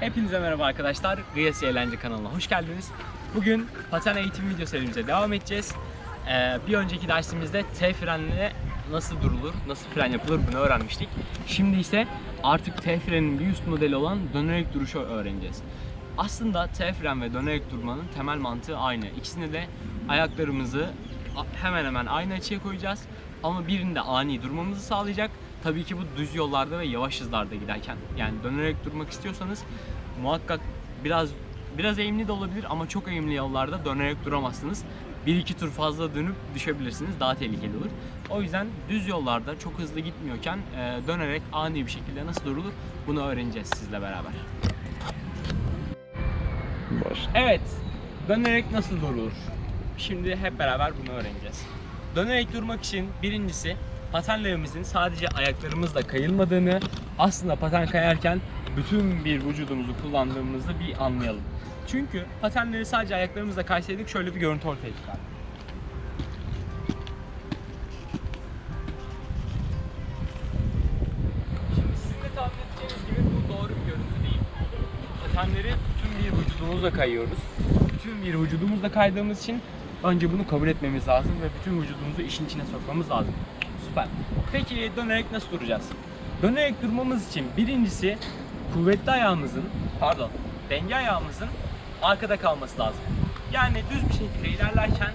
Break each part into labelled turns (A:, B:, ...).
A: Hepinize merhaba arkadaşlar. Gıyasi Eğlence kanalına hoş geldiniz. Bugün paten eğitim video serimize devam edeceğiz. Ee, bir önceki dersimizde T frenle nasıl durulur, nasıl fren yapılır bunu öğrenmiştik. Şimdi ise artık T frenin bir üst modeli olan dönerek duruşu öğreneceğiz. Aslında T fren ve dönerek durmanın temel mantığı aynı. İkisinde de ayaklarımızı hemen hemen aynı açıya koyacağız. Ama birinde ani durmamızı sağlayacak. Tabii ki bu düz yollarda ve yavaş hızlarda giderken. Yani dönerek durmak istiyorsanız muhakkak biraz biraz eğimli de olabilir ama çok eğimli yollarda dönerek duramazsınız. Bir iki tur fazla dönüp düşebilirsiniz. Daha tehlikeli olur. O yüzden düz yollarda çok hızlı gitmiyorken e, dönerek ani bir şekilde nasıl durulur bunu öğreneceğiz sizle beraber.
B: Başla.
A: Evet, dönerek nasıl durulur? Şimdi hep beraber bunu öğreneceğiz. Dönerek durmak için birincisi patenlerimizin sadece ayaklarımızla kayılmadığını, aslında paten kayarken bütün bir vücudumuzu kullandığımızı bir anlayalım. Çünkü patenleri sadece ayaklarımızla kaysaydık şöyle bir görüntü ortaya çıkar. Şimdi sizin de gibi bu doğru bir görüntü değil. Patenleri bütün bir vücudumuzla kayıyoruz. Bütün bir vücudumuzla kaydığımız için önce bunu kabul etmemiz lazım ve bütün vücudumuzu işin içine sokmamız lazım. Süper. Peki dönerek nasıl duracağız? Dönerek durmamız için birincisi kuvvetli ayağımızın, pardon, denge ayağımızın arkada kalması lazım. Yani düz bir şekilde ilerlerken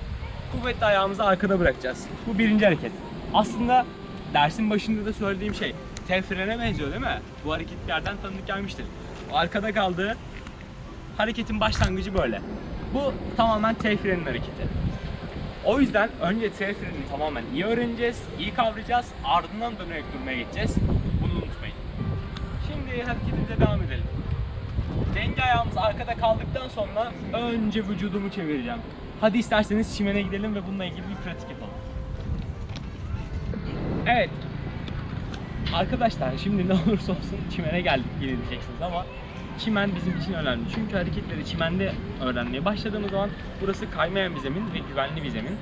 A: kuvvetli ayağımızı arkada bırakacağız. Bu birinci hareket. Aslında dersin başında da söylediğim şey tel frene benziyor değil mi? Bu hareket bir yerden tanıdık gelmiştir. Arkada kaldığı hareketin başlangıcı böyle. Bu tamamen tel frenin hareketi. O yüzden önce tel frenini tamamen iyi öğreneceğiz, iyi kavrayacağız, ardından dönerek durmaya geçeceğiz. Şimdi hareketimize devam edelim. Denge ayağımız arkada kaldıktan sonra önce vücudumu çevireceğim. Hadi isterseniz çimene gidelim ve bununla ilgili bir pratik yapalım. Evet. Arkadaşlar şimdi ne olursa olsun çimene geldik yine diyeceksiniz ama çimen bizim için önemli. Çünkü hareketleri çimende öğrenmeye başladığımız zaman burası kaymayan bir zemin ve güvenli bir zemin.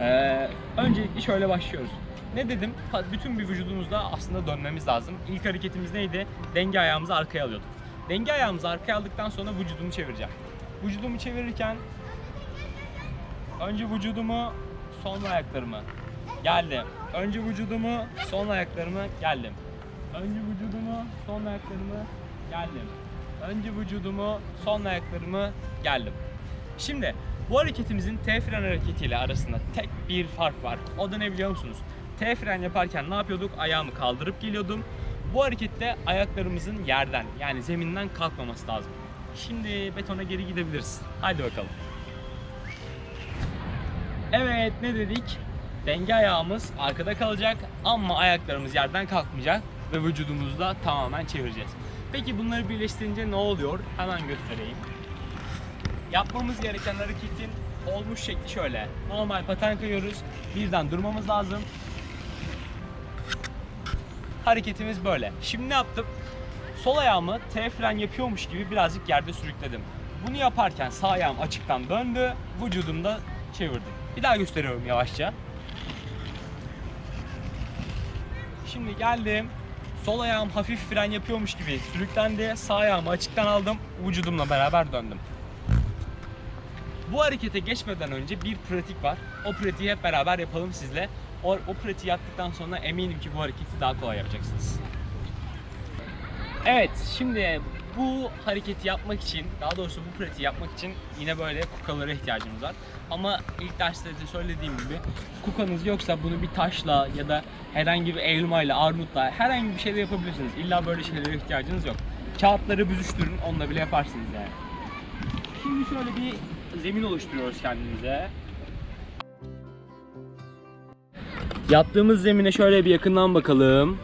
A: Ee, öncelikle şöyle başlıyoruz. Ne dedim? Bütün bir vücudumuzda aslında dönmemiz lazım. İlk hareketimiz neydi? Denge ayağımızı arkaya alıyorduk. Denge ayağımızı arkaya aldıktan sonra vücudumu çevireceğim. Vücudumu çevirirken önce vücudumu sonra ayaklarımı geldim. Önce vücudumu sonra ayaklarımı geldim. Önce vücudumu sonra ayaklarımı geldim. Önce vücudumu sonra ayaklarımı geldim. Şimdi bu hareketimizin T fren hareketiyle arasında tek bir fark var. O da ne biliyor musunuz? T fren yaparken ne yapıyorduk? Ayağımı kaldırıp geliyordum. Bu harekette ayaklarımızın yerden yani zeminden kalkmaması lazım. Şimdi betona geri gidebiliriz. Haydi bakalım. Evet ne dedik? Denge ayağımız arkada kalacak ama ayaklarımız yerden kalkmayacak ve vücudumuzu da tamamen çevireceğiz. Peki bunları birleştirince ne oluyor? Hemen göstereyim. Yapmamız gereken hareketin olmuş şekli şöyle. Normal paten kayıyoruz. Birden durmamız lazım. Hareketimiz böyle. Şimdi ne yaptım? Sol ayağımı T fren yapıyormuş gibi birazcık yerde sürükledim. Bunu yaparken sağ ayağım açıktan döndü, vücudumda çevirdim. Bir daha gösteriyorum yavaşça. Şimdi geldim. Sol ayağım hafif fren yapıyormuş gibi sürüklendi. Sağ ayağımı açıktan aldım. Vücudumla beraber döndüm. Bu harekete geçmeden önce bir pratik var. O pratiği hep beraber yapalım sizle. O, o pratiği yaptıktan sonra eminim ki bu hareketi daha kolay yapacaksınız. Evet, şimdi bu hareketi yapmak için, daha doğrusu bu pratiği yapmak için yine böyle kukalara ihtiyacımız var. Ama ilk derste de söylediğim gibi kukanız yoksa bunu bir taşla ya da herhangi bir elmayla, armutla herhangi bir şeyle yapabilirsiniz. İlla böyle şeylere ihtiyacınız yok. Kağıtları büzüştürün, onunla bile yaparsınız yani. Şimdi şöyle bir zemin oluşturuyoruz kendimize. Yaptığımız zemine şöyle bir yakından bakalım.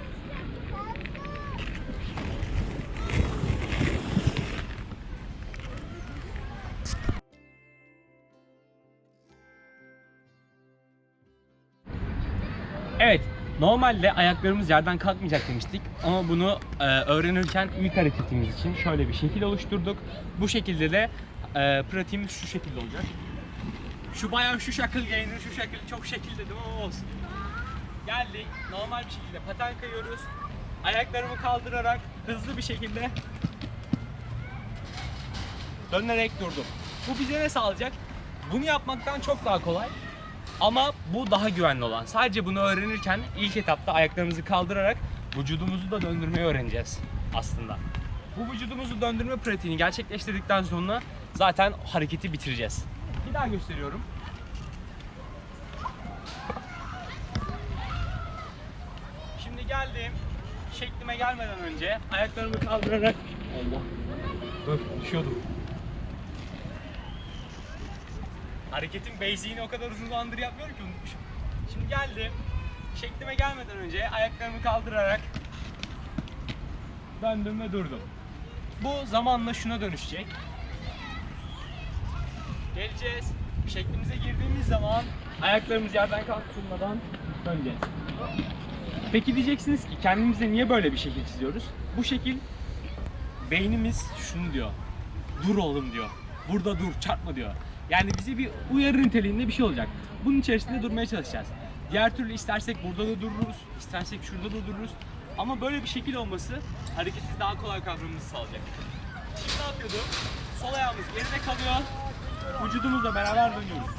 A: Evet, normalde ayaklarımız yerden kalkmayacak demiştik ama bunu e, öğrenirken ilk hareketimiz için şöyle bir şekil oluşturduk. Bu şekilde de e, pratiğimiz şu şekilde olacak. Şu bayağı şu şekil gelinir, şu şekil çok şekil dedim ama olsun. Geldik, normal bir şekilde paten kayıyoruz. Ayaklarımı kaldırarak hızlı bir şekilde dönerek durdum. Bu bize ne sağlayacak? Bunu yapmaktan çok daha kolay. Ama bu daha güvenli olan. Sadece bunu öğrenirken ilk etapta ayaklarımızı kaldırarak vücudumuzu da döndürmeyi öğreneceğiz aslında. Bu vücudumuzu döndürme pratiğini gerçekleştirdikten sonra zaten hareketi bitireceğiz. Bir daha gösteriyorum. Şimdi geldim. Şeklime gelmeden önce ayaklarımı kaldırarak Allah. Dur düşüyordum. Hareketin basic'ini o kadar uzun zamandır yapmıyorum ki unutmuşum. Şimdi geldim. Şeklime gelmeden önce ayaklarımı kaldırarak döndüm ve durdum. Bu zamanla şuna dönüşecek. Geleceğiz. Şeklimize girdiğimiz zaman ayaklarımız yerden kalkmadan döneceğiz. Peki diyeceksiniz ki kendimize niye böyle bir şekil çiziyoruz? Bu şekil beynimiz şunu diyor. Dur oğlum diyor. Burada dur, çarpma diyor. Yani bize bir uyarı niteliğinde bir şey olacak. Bunun içerisinde durmaya çalışacağız. Diğer türlü istersek burada da dururuz, istersek şurada da dururuz. Ama böyle bir şekil olması hareketi daha kolay kavramamızı sağlayacak. Şimdi ne yapıyorduk? Sol ayağımız geride kalıyor. Vücudumuzla beraber dönüyoruz.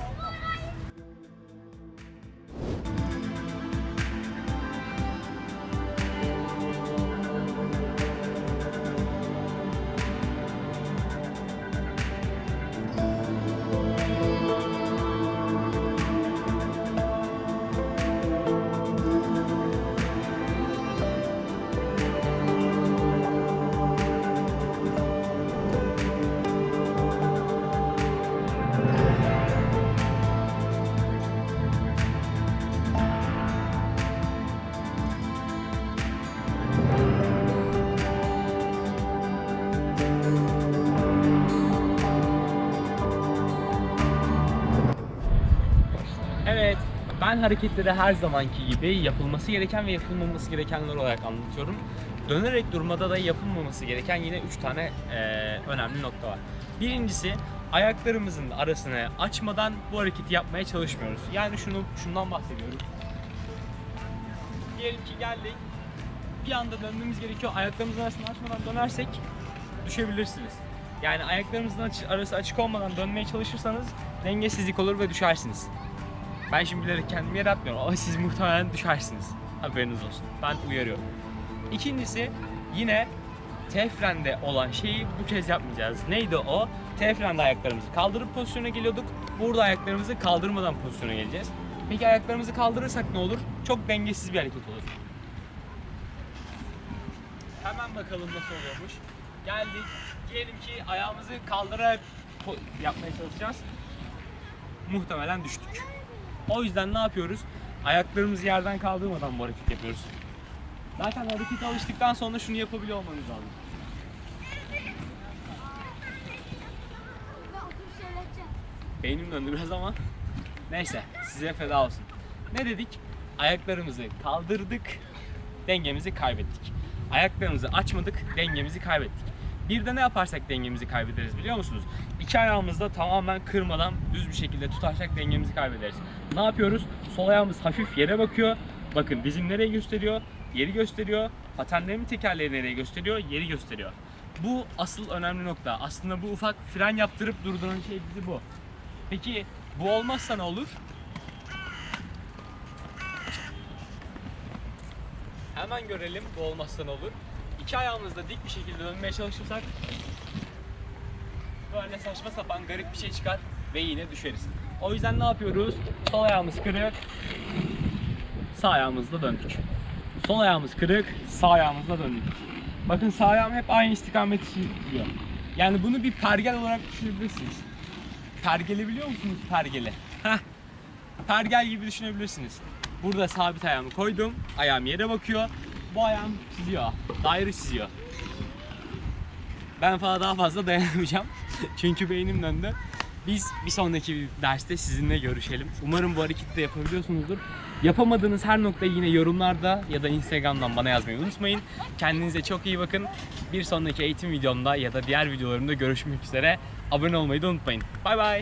A: Ben hareketleri her zamanki gibi yapılması gereken ve yapılmaması gerekenler olarak anlatıyorum. Dönerek durmada da yapılmaması gereken yine 3 tane eee, önemli nokta var. Birincisi ayaklarımızın arasını açmadan bu hareketi yapmaya çalışmıyoruz. Yani şunu şundan bahsediyorum. Diyelim ki geldik. Bir anda dönmemiz gerekiyor. Ayaklarımızın arasını açmadan dönersek düşebilirsiniz. Yani ayaklarımızın arası açık olmadan dönmeye çalışırsanız dengesizlik olur ve düşersiniz. Ben şimdi bilerek kendimi yaratmıyorum ama siz muhtemelen düşersiniz. Haberiniz olsun. Ben uyarıyorum. İkincisi yine T frende olan şeyi bu kez yapmayacağız. Neydi o? T frende ayaklarımızı kaldırıp pozisyona geliyorduk. Burada ayaklarımızı kaldırmadan pozisyona geleceğiz. Peki ayaklarımızı kaldırırsak ne olur? Çok dengesiz bir hareket olur. Hemen bakalım nasıl oluyormuş. Geldik. Diyelim ki ayağımızı kaldırarak yapmaya çalışacağız. Muhtemelen düştük. O yüzden ne yapıyoruz? Ayaklarımızı yerden kaldırmadan bu hareket yapıyoruz. Zaten harekete alıştıktan sonra şunu yapabiliyor olmanız lazım. Beynim döndü biraz ama neyse size feda olsun. Ne dedik? Ayaklarımızı kaldırdık, dengemizi kaybettik. Ayaklarımızı açmadık, dengemizi kaybettik. Bir de ne yaparsak dengemizi kaybederiz biliyor musunuz? İki ayağımızda tamamen kırmadan düz bir şekilde tutarsak dengemizi kaybederiz. Ne yapıyoruz? Sol ayağımız hafif yere bakıyor. Bakın dizim nereye gösteriyor? Yeri gösteriyor. Patenlerimin tekerleği nereye gösteriyor? Yeri gösteriyor. Bu asıl önemli nokta. Aslında bu ufak fren yaptırıp durduran şey bizi bu. Peki bu olmazsa ne olur? Hemen görelim bu olmazsa ne olur. İki ayağımızda dik bir şekilde dönmeye çalışırsak böyle saçma sapan garip bir şey çıkar ve yine düşeriz. O yüzden ne yapıyoruz? Sol ayağımız kırık, sağ ayağımızla döndük. Sol ayağımız kırık, sağ ayağımızla döndük. Bakın sağ ayağım hep aynı istikamet gidiyor. Yani bunu bir pergel olarak düşünebilirsiniz. Pergeli biliyor musunuz pergeli? Heh. Pergel gibi düşünebilirsiniz. Burada sabit ayağımı koydum. Ayağım yere bakıyor. Bu ayağım çiziyor. Daire çiziyor. Ben falan daha fazla dayanamayacağım. Çünkü beynim döndü. Biz bir sonraki derste sizinle görüşelim. Umarım bu hareketi de yapabiliyorsunuzdur. Yapamadığınız her noktayı yine yorumlarda ya da Instagram'dan bana yazmayı unutmayın. Kendinize çok iyi bakın. Bir sonraki eğitim videomda ya da diğer videolarımda görüşmek üzere. Abone olmayı da unutmayın. Bay bay.